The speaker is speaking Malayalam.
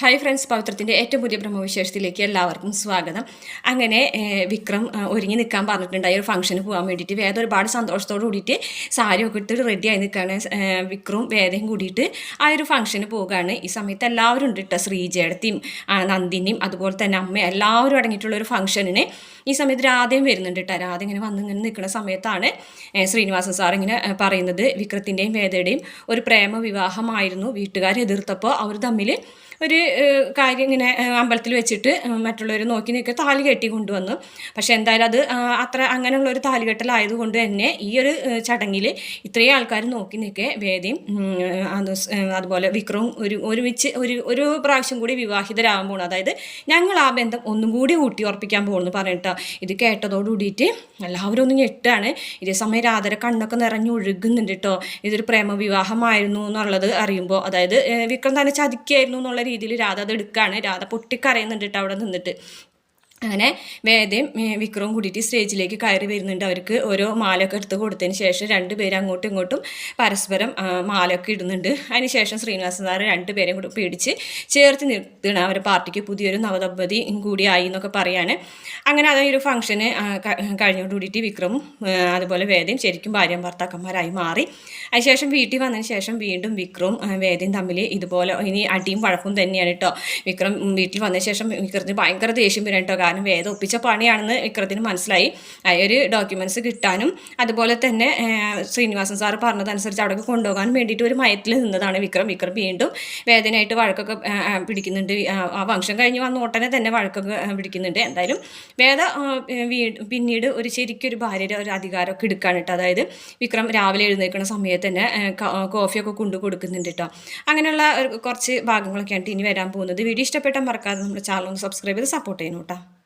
ഹായ് ഫ്രണ്ട്സ് പവിത്രത്തിന്റെ ഏറ്റവും പുതിയ ബ്രഹ്മവിശേഷത്തിലേക്ക് എല്ലാവർക്കും സ്വാഗതം. അങ്ങനെ വിക്രം ഒരുങ്ങി നിൽക്കാൻ പറഞ്ഞിട്ടുണ്ടായി. ഒരു ഫംഗ്ഷന് പോകാൻ വേണ്ടിയിട്ട് വേദ ഒരുപാട് സന്തോഷത്തോട് കൂടിയിട്ട് സാരി ഒക്കെ എടുത്തിട്ട് റെഡിയായി നിൽക്കുകയാണ് വിക്രവും വേദയും കൂടിയിട്ട് ആ ഒരു ഫംഗ്ഷന് പോവുകയാണ്. ഈ സമയത്ത് എല്ലാവരും ഉണ്ട് കേട്ടോ ശ്രീജേടത്തിയും നന്ദിനിയും അതുപോലെ തന്നെ അമ്മയും എല്ലാവരും അടങ്ങിയിട്ടുള്ള ഒരു ഫംഗ്ഷനിന് ഈ സമയത്ത് രാധയും വരുന്നുണ്ട് കേട്ടോ രാധ ഇങ്ങനെ വന്ന് ഇങ്ങനെ നിൽക്കുന്ന സമയത്താണ് ശ്രീനിവാസൻ സാർ ഇങ്ങനെ പറയുന്നത്. വിക്രത്തിന്റെയും വേദയുടെയും ഒരു പ്രേമ വിവാഹമായിരുന്നു വീട്ടുകാർ എതിർത്തപ്പോൾ അവർ തമ്മിൽ ഒരു കാര്യം ഇങ്ങനെ അമ്പലത്തിൽ വെച്ചിട്ട് മറ്റുള്ളവർ നോക്കി നിൽക്കുക താലി കെട്ടി കൊണ്ടുവന്നു. പക്ഷെ എന്തായാലും അത് അത്ര അങ്ങനെയുള്ള ഒരു താലി കെട്ടലായതുകൊണ്ട് തന്നെ ഈ ഒരു ചടങ്ങിൽ ഇത്രയും ആൾക്കാർ നോക്കി നിൽക്കെ വേദിയും അതുപോലെ വിക്രവും ഒരു ഒരുമിച്ച് ഒരു ഒരു പ്രാവശ്യം കൂടി വിവാഹിതരാകാൻ പോകണം അതായത് ഞങ്ങൾ ആ ബന്ധം ഒന്നും കൂടി ഊട്ടി ഉറപ്പിക്കാൻ പോകുന്നു പറഞ്ഞിട്ടോ. ഇത് കേട്ടതോടുകൂടിയിട്ട് എല്ലാവരും ഒന്ന് ഞെട്ടാണ്. ഇതേ സമയം രാധര കണ്ണൊക്കെ നിറഞ്ഞു ഒഴുകുന്നുണ്ട് കേട്ടോ ഇതൊരു പ്രേമവിവാഹമായിരുന്നു എന്നുള്ളത് അറിയുമ്പോൾ അതായത് വിക്രം തന്നെ ചതിക്കായിരുന്നു എന്നുള്ള രീതിയിൽ രാധ അത് എടുക്കുകയാണ് രാധ പൊട്ടിക്കരയുന്നുണ്ട് കേട്ടോ അവിടെ നിന്നിട്ട്. അങ്ങനെ വേദയും വിക്രവും കൂടിയിട്ട് സ്റ്റേജിലേക്ക് കയറി വരുന്നുണ്ട്. അവർക്ക് ഓരോ മാലയൊക്കെ എടുത്ത് കൊടുത്തതിന് ശേഷം രണ്ടുപേരും അങ്ങോട്ടും ഇങ്ങോട്ടും പരസ്പരം മാലയൊക്കെ ഇടുന്നുണ്ട്. അതിന് ശേഷം ശ്രീനിവാസൻ സാറ് രണ്ടുപേരെയും കൂടി പിടിച്ച് ചേർത്ത് നിർത്തുകയാണ്. അവരുടെ പാർട്ടിക്ക് പുതിയൊരു നവദമ്പതി കൂടിയായി എന്നൊക്കെ പറയാണ്. അങ്ങനെ അതൊരു ഫംഗ്ഷന് കഴിഞ്ഞോട് കൂടിയിട്ട് വിക്രമും അതുപോലെ വേദയും ശരിക്കും ഭാര്യയും ഭർത്താക്കന്മാരായി മാറി. അതിനുശേഷം വീട്ടിൽ വന്നതിന് ശേഷം വീണ്ടും വിക്രവും വേദയും തമ്മിൽ ഇതുപോലെ ഇനി അടിയും വഴക്കും തന്നെയാണ് കേട്ടോ വിക്രം വീട്ടിൽ വന്നതിന് ശേഷം വിക്രത്തിന് ഭയങ്കര ദേഷ്യം വരാൻ കേട്ടോ കാരണം വേദ ഒപ്പിച്ച പണിയാണെന്ന് വിക്രത്തിന് മനസ്സിലായി. ഒരു ഡോക്യുമെന്റ്സ് കിട്ടാനും അതുപോലെ തന്നെ ശ്രീനിവാസൻ സാർ പറഞ്ഞതനുസരിച്ച് അവിടെ കൊണ്ടുപോകാനും വേണ്ടിയിട്ട് ഒരു മയത്തിൽ നിന്നതാണ് വിക്രം. വിക്രം വീണ്ടും വേദനയായിട്ട് വഴക്കൊക്കെ പിടിക്കുന്നുണ്ട്. ആ, വംശം കഴിഞ്ഞ് വന്ന ഉടനെ തന്നെ വഴക്കൊക്കെ പിടിക്കുന്നുണ്ട്. എന്തായാലും വേദ പിന്നീട് ഒരു ശരിക്കൊരു ഭാര്യയുടെ ഒരു അധികാരമൊക്കെ എടുക്കാൻ കേട്ടോ. അതായത് വിക്രം രാവിലെ എഴുന്നേൽക്കുന്ന സമയത്ത് തന്നെ കോഫിയൊക്കെ കൊണ്ടു കൊടുക്കുന്നുണ്ട് കേട്ടോ. അങ്ങനെയുള്ള കുറച്ച് ഭാഗങ്ങളൊക്കെയാണ് ഇനി വരാൻ പോകുന്നത്. വീഡിയോ ഇഷ്ടപ്പെട്ടാൽ മറക്കാതെ നമ്മുടെ ചാനൽ ഒന്ന് സബ്സ്ക്രൈബ് ചെയ്ത് സപ്പോർട്ട് ചെയ്യണം കേട്ടോ.